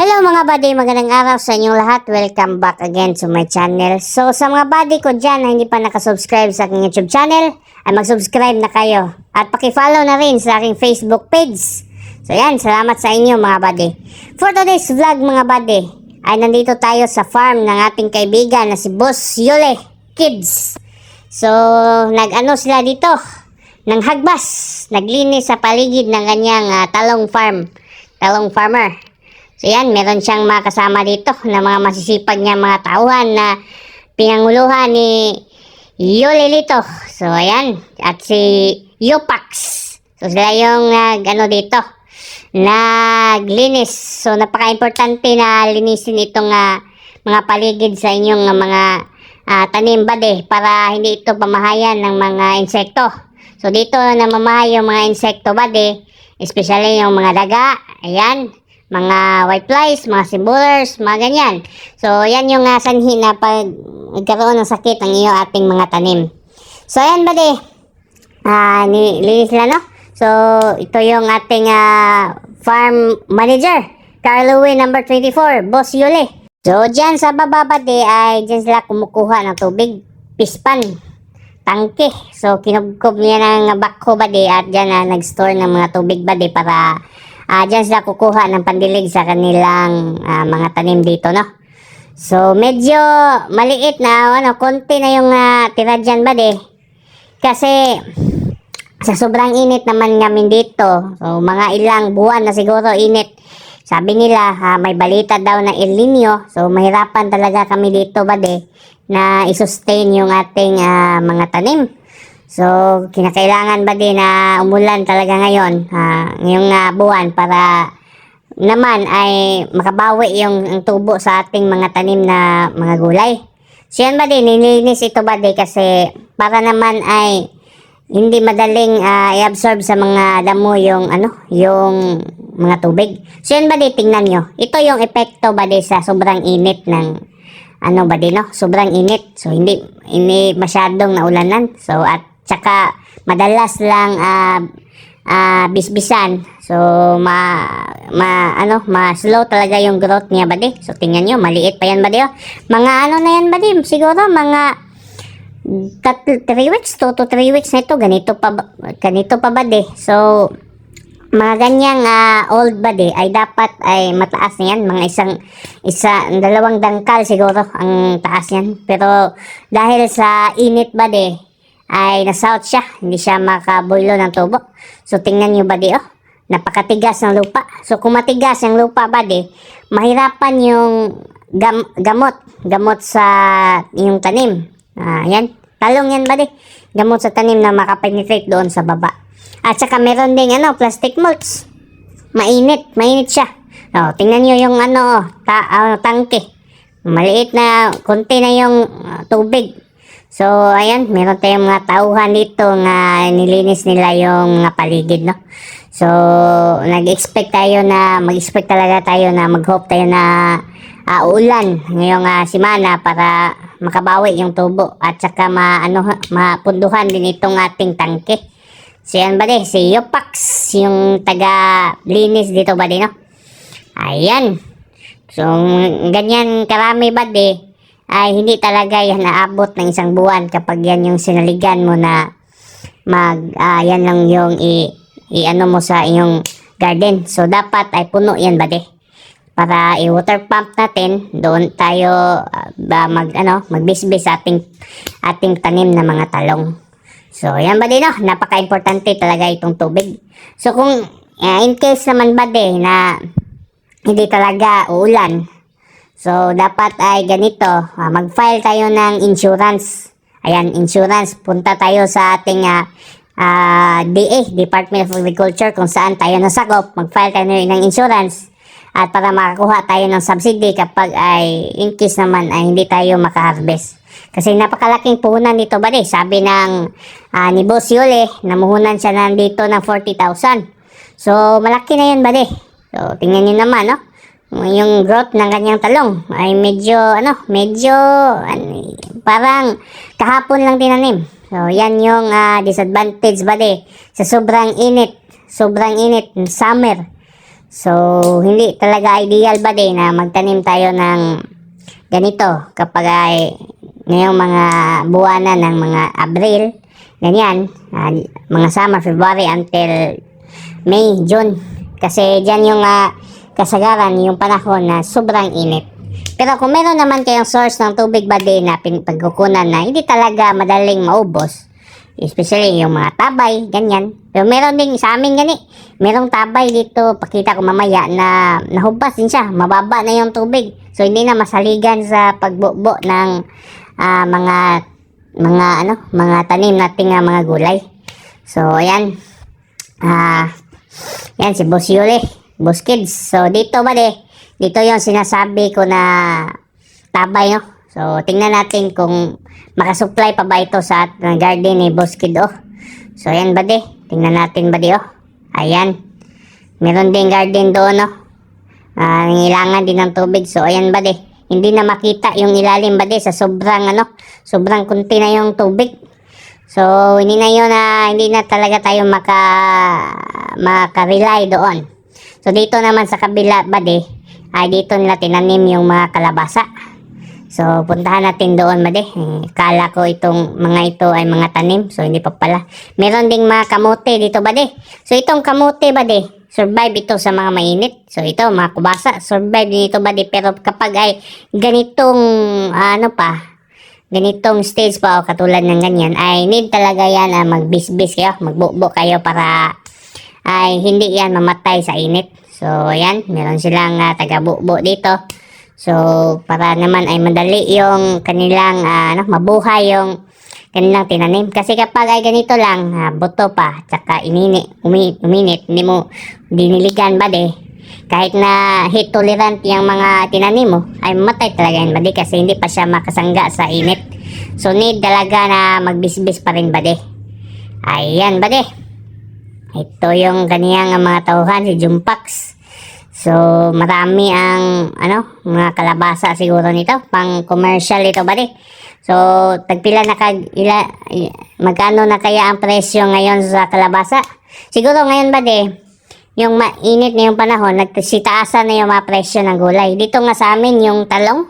Hello mga buddy, magandang araw sa inyong lahat. Welcome back again to my channel. So sa mga buddy ko dyan na hindi pa nakasubscribe sa aking YouTube channel, ay mag-subscribe na kayo. At pakifollow na rin sa aking Facebook page. So yan, salamat sa inyo mga buddy. For today's vlog mga buddy, ay nandito tayo sa farm ng ating kaibigan na si Boss Yule Kids. So nag-ano sila dito, ng hagbas, naglinis sa paligid ng kanyang ah, talong farm, talong farmer. So yan, meron siyang mga kasama dito na mga masisipag niya mga tauhan na pinanguluhan ni Yolilito. So ayan, at si Yopax. So sila yung nag ano dito, naglinis. So napaka-importante na linisin itong ah, mga paligid sa inyong ah, mga ah, tanim bade para hindi ito pamahayan ng mga insekto. So dito namamahay yung mga insekto bade, especially yung mga daga, ayan, mga white flies, mga simbolers, mga ganyan. So, yan yung uh, sanhi na pag nagkaroon ng sakit ang iyo ating mga tanim. So, ayan ba de? Ah, ni linis na, no? So, ito yung ating ah, farm manager, Carlo number 24, Boss Yule. So, dyan sa baba ba de, ay dyan sila kumukuha ng tubig, pispan, tangke. So, kinubkob niya ng backhoe ba de, at dyan na nag-store ng mga tubig ba de para ah dyan sila kukuha ng pandilig sa kanilang ah, mga tanim dito, no? So, medyo maliit na, ano, konti na yung ah, tira dyan ba de? Kasi, sa sobrang init naman namin dito, so mga ilang buwan na siguro init, sabi nila, ha, may balita daw na El Nino, so mahirapan talaga kami dito ba de, na isustain yung ating ah, mga tanim. So, kinakailangan ba din na umulan talaga ngayon, ah, ngayong ah, buwan para naman ay makabawi yung ang tubo sa ating mga tanim na mga gulay. So, yan ba din, nilinis ito ba din kasi para naman ay hindi madaling ah, i-absorb sa mga damo yung ano, yung mga tubig. So, yan ba din, tingnan nyo. Ito yung epekto ba din sa sobrang init ng ano ba din, no? Sobrang init. So, hindi, hindi masyadong naulanan. So, at Tsaka madalas lang ah ah, bisbisan. So ma ma ano, ma slow talaga yung growth niya badi. So tingnan niyo, maliit pa yan badi. Oh. Mga ano na yan badi, siguro mga 3 weeks, 2 to 3 weeks na ito, ganito pa ba- ganito pa badi. So mga ganyang ah, old body ay dapat ay mataas na yan. Mga isang, isa, dalawang dangkal siguro ang taas yan. Pero dahil sa init body, ay na-south siya. Hindi siya makabulo ng tubo. So, tingnan nyo body, oh. Napakatigas ng lupa. So, kung matigas ang lupa body, mahirapan yung gam- gamot. Gamot sa yung tanim. Ah, yan. Talong yan body. Gamot sa tanim na makapenetrate doon sa baba. At saka meron ding ano, plastic mulch. Mainit. Mainit siya. Oh, tingnan nyo yung ano, oh, ta- ah, tangke. Maliit na, konti na yung ah, tubig. So, ayan, meron tayong mga tauhan dito nga nilinis nila yung mga paligid, no? So, nag-expect tayo na, mag-expect talaga tayo na mag-hope tayo na ah, uulan ngayong ah, simana para makabawi yung tubo at saka ma, ano, mapunduhan din itong ating tangke. So, yan ba di? Si Yopax, yung taga-linis dito ba di, no? Ayan. So, ganyan karami ba di? Ay hindi talaga yan naabot ng isang buwan kapag yan yung sinaligan mo na mag ah, yan lang yung i, i ano mo sa iyong garden. So dapat ay puno yan ba? Para i-water pump natin, doon tayo ah, ba mag ano, magbisbis sa ating ating tanim na mga talong. So yan ba no? Napaka-importante talaga itong tubig. So kung ah, in case naman ba na hindi talaga uulan, So, dapat ay ganito, ah, mag-file tayo ng insurance. Ayan, insurance. Punta tayo sa ating ah, ah, DA, Department of Agriculture, kung saan tayo nasakop. Mag-file tayo ng insurance. At para makakuha tayo ng subsidy kapag ay in case naman ay hindi tayo makaharvest. Kasi napakalaking puhunan nito ba eh. Sabi ng ah, ni Boss Yule, namuhunan siya nandito ng 40,000. So, malaki na yun ba eh. So, tingnan nyo naman, no? Yung growth ng kanyang talong ay medyo ano, medyo ano, parang kahapon lang tinanim. So yan yung ah, disadvantage ba di sa sobrang init, sobrang init summer. So, hindi talaga ideal ba din na magtanim tayo ng ganito kapag ay ngayong mga buwanan ng mga Abril, ganyan, ah, mga summer, February until May, June. Kasi dyan yung ah, kasagaran, yung panahon na sobrang init. Pero kung meron naman kayong source ng tubig din na pagkukunan na hindi talaga madaling maubos, especially yung mga tabay, ganyan. Pero meron din sa amin gani, merong tabay dito, pakita ko mamaya na nahubas din siya, mababa na yung tubig. So hindi na masaligan sa pagbubo ng ah, mga mga ano, mga tanim nating ah, mga gulay. So ayan. Ah, yan si Boss Yuli, Boss. So dito ba de, dito yung sinasabi ko na tabay no. So tingnan natin kung makasupply pa ba ito sa at- garden ni Boss Kid oh. So ayan ba de, tingnan natin ba oh. Ayan. Meron din garden doon no. Ah, nangailangan din ng tubig. So ayan ba de, hindi na makita yung ilalim ba de sa sobrang ano, sobrang kunti na yung tubig. So, hindi na yun na, hindi na talaga tayo maka, maka-rely doon. So, dito naman sa kabila, bade, ay dito nila tinanim yung mga kalabasa. So, puntahan natin doon, bade. Eh, Kala ko itong mga ito ay mga tanim. So, hindi pa pala. Meron ding mga kamote dito, bade. So, itong kamote, bade, survive ito sa mga mainit. So, ito, mga kubasa, survive din ito, bade. Pero kapag ay ganitong, ano pa, ganitong stage pa o katulad ng ganyan ay need talaga yan ah, magbisbis kayo, magbubo kayo para ay hindi yan mamatay sa init. So yan, meron silang uh, taga-bubo dito. So para naman ay madali yung kanilang ah, ano, mabuhay yung kanilang tinanim. Kasi kapag ay ganito lang, ah, buto pa, tsaka inini, umi, uminit, hindi mo diniligan ba de, kahit na heat tolerant yung mga tinanim mo, ay matay talaga yan bade kasi hindi pa siya makasangga sa init. So need talaga na magbisbis pa rin bade. Ayan bade. Ito yung kaniyang mga tauhan, si Jumpax. So marami ang ano, mga kalabasa siguro nito, pang commercial ito bade. So tagpila na kag ila, magkano na kaya ang presyo ngayon sa kalabasa? Siguro ngayon bade, yung mainit na yung panahon, nagsitaasan na yung mga presyo ng gulay. Dito nga sa amin, yung talong,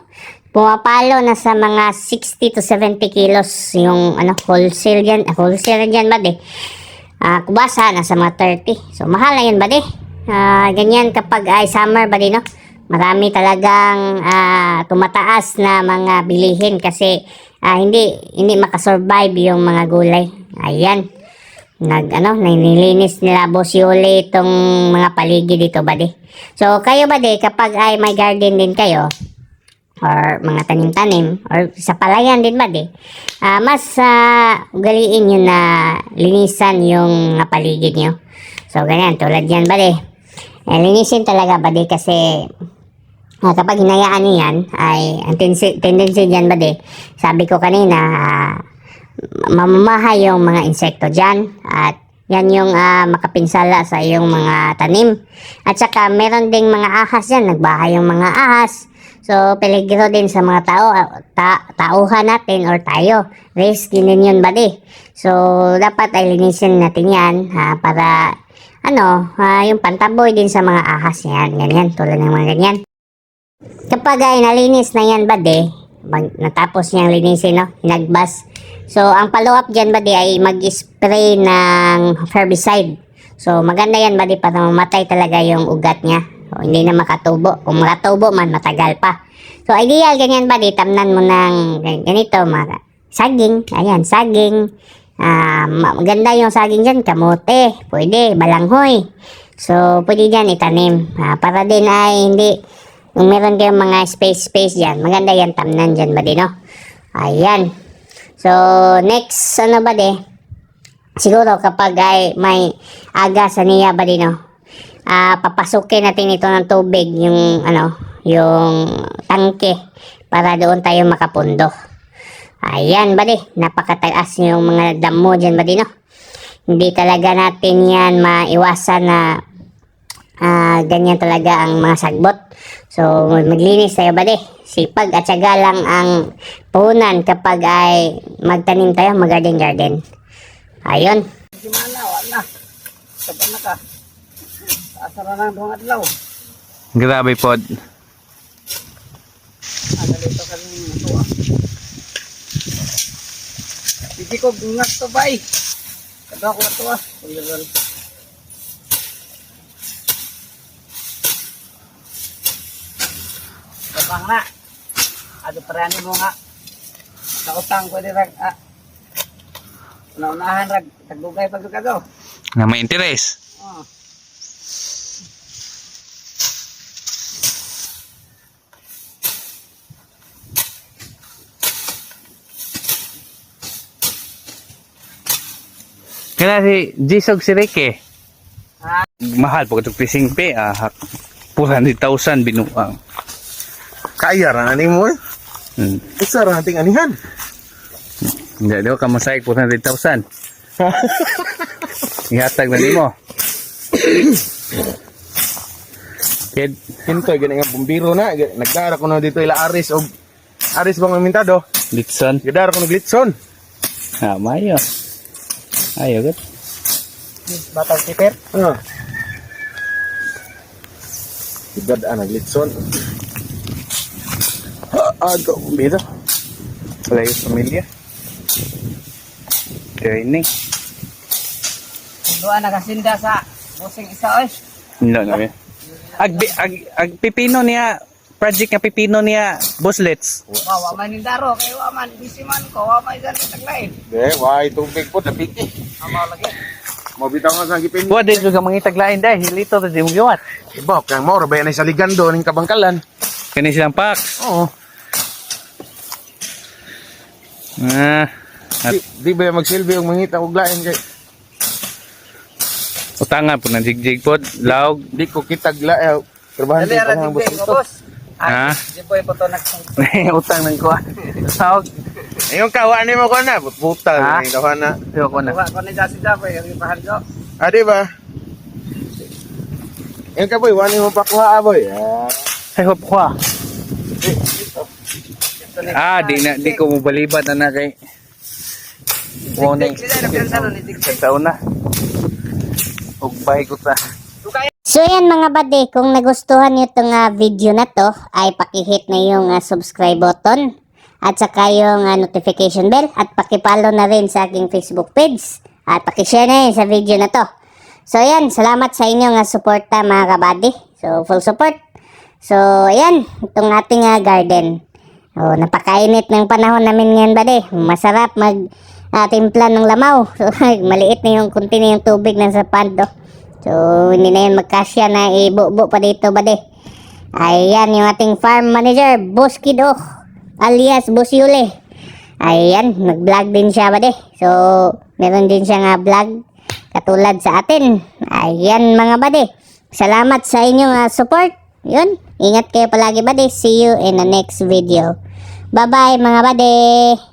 pumapalo na sa mga 60 to 70 kilos yung ano, wholesale yan. Wholesale yan ba de? Ah, kubasa, nasa mga 30. So, mahal na yun de? Ah, ganyan kapag ay summer de, no? Marami talagang ah, tumataas na mga bilihin kasi ah, hindi hindi makasurvive yung mga gulay. Ayan nag ano nililinis nila boss Yuli itong mga paligid dito bade so kayo bade kapag ay may garden din kayo or mga tanim-tanim or sa palayan din bade ah mas ah, ugaliin nyo na linisan yung paligid nyo. So ganyan tulad yan bade eh, linisin talaga bade kasi Ah, kapag hinayaan niyo yan, ay ang tendency, dyan ba de, sabi ko kanina, ah, mamamahay yung mga insekto dyan at yan yung ah, makapinsala sa iyong mga tanim. At saka meron ding mga ahas dyan, nagbahay yung mga ahas. So, peligro din sa mga tao, ah, ta tauhan natin or tayo. Risk din yun ba di? So, dapat ay linisin natin yan ah, para ano, ah, yung pantaboy din sa mga ahas yan, ganyan, tulad ng mga ganyan. Kapag ay nalinis na yan ba de, mag, natapos niyang linisin, no? Hinagbas. So, ang follow-up dyan ba de ay mag-spray ng herbicide. So, maganda yan ba de para mamatay talaga yung ugat niya. So, hindi na makatubo. Kung makatubo man, matagal pa. So, ideal ganyan ba de, tamnan mo ng gan- ganito, mga saging. Ayan, saging. Ma- maganda yung saging dyan, kamote. Pwede, balanghoy. So, pwede dyan itanim. Ah, para din ay hindi kung meron kayong mga space-space dyan, maganda yan tamnan dyan ba di, no? Ayan. So, next, ano ba di? Siguro kapag ay may aga sa niya ba di, no? Ah, papasukin natin ito ng tubig, yung, ano, yung tangke para doon tayo makapundo. Ayan ba di? Napakataas yung mga damo dyan ba di, no? Hindi talaga natin yan maiwasan na Ah, ganyan talaga ang mga sagbot. So, maglinis tayo ba de? Sipag at syaga lang ang puhunan kapag ay magtanim tayo, mag-garden garden. Ayun. Wala. Sabi na ka. Adlaw. Grabe pod. Kami tuwa. Hindi ko gungas to bay. Kada ko na tuwa. Pagdagal. Kapang na. Ado parani mo nga. Nautang ko di rag. Ah. Naunahan rag. Tagdugay pagkakado. Na may interes. Kaya si Jisog si Ricky. Ah. Mahal po itong fishing pay. Ah, 400,000 binuang. Kaya ra ani mo. eh. Hmm. Isa ra nating anihan. Hindi daw ka masayag 400,000. Ihatag na nimo. Kid, Hintoy gani nga bumbiro na. Nagdara ko na dito ila Aris og Aris bang mintado. Litson. Gidara ko naglitson. Ah, mayo. Ayo, good. Batang kiper. Ah. Gidad ah naglitson. Ah, go bumbiro. Wala yung pamilya. Training. Doon nagasinda sa busing isa oy. No, no. Ag, ag, ag pipino niya, project nga pipino niya, Buslets. Wa wa man nindaro kay wa man busy man ko wa man dyan taglain. De, why tubig po napiki. Amaw lagi. Mo bitaw nga sa gipin. Wa din juga mangitag lain dahil hilito to di mo giwat. Iba kang mo ra ba na sa ligando ning kabangkalan. Kani silang packs. Oo. Ah, at Di, di ba magsilbi og mangita og lain kay utangan po ng jigjig pod, laog. di ko kitag la eh, trabahan din pa boss ko ito. boss. Ha? Ah, di po to nagsang. Utang ng kuha. Laog. Ayong kawa ni mo ko na, buta Ha? ni kawa na. Ayoko na. Wa ko ni jasi kay pahal ko. Ah, di ba? Ayong ka boy, wani mo pa kuha ah, boy. Ah, Ay, hop kuha. Ito ni- Ah, di na, di ko mo balibat na na kay. Warning. Sila na pinsa no ni Dik. Sa una. Ug bahay ko ta. So yan mga bade, kung nagustuhan nyo itong ah, video na to, ay pakihit na yung ah, subscribe button at saka yung ah, notification bell at pakipalo na rin sa aking Facebook page at pakishare na yun sa video na to. So yan, salamat sa inyong uh, suporta mga kabady. So full support. So yan, itong ating ah, garden. Oh, napakainit ng panahon namin ngayon bade. Masarap mag ah, timpla ng lamaw. So maliit na yung kunti na yung tubig na sa pond. So, hindi na yun magkasya na ibubo pa dito ba de. Ayan, yung ating farm manager, Boss Kido, alias Boss Yule. Ayan, nag-vlog din siya ba de. So, meron din siya nga vlog katulad sa atin. Ayan mga bade. Salamat sa inyong ah, support. Yun, ingat kayo palagi bade. See you in the next video. Bye-bye mga bade.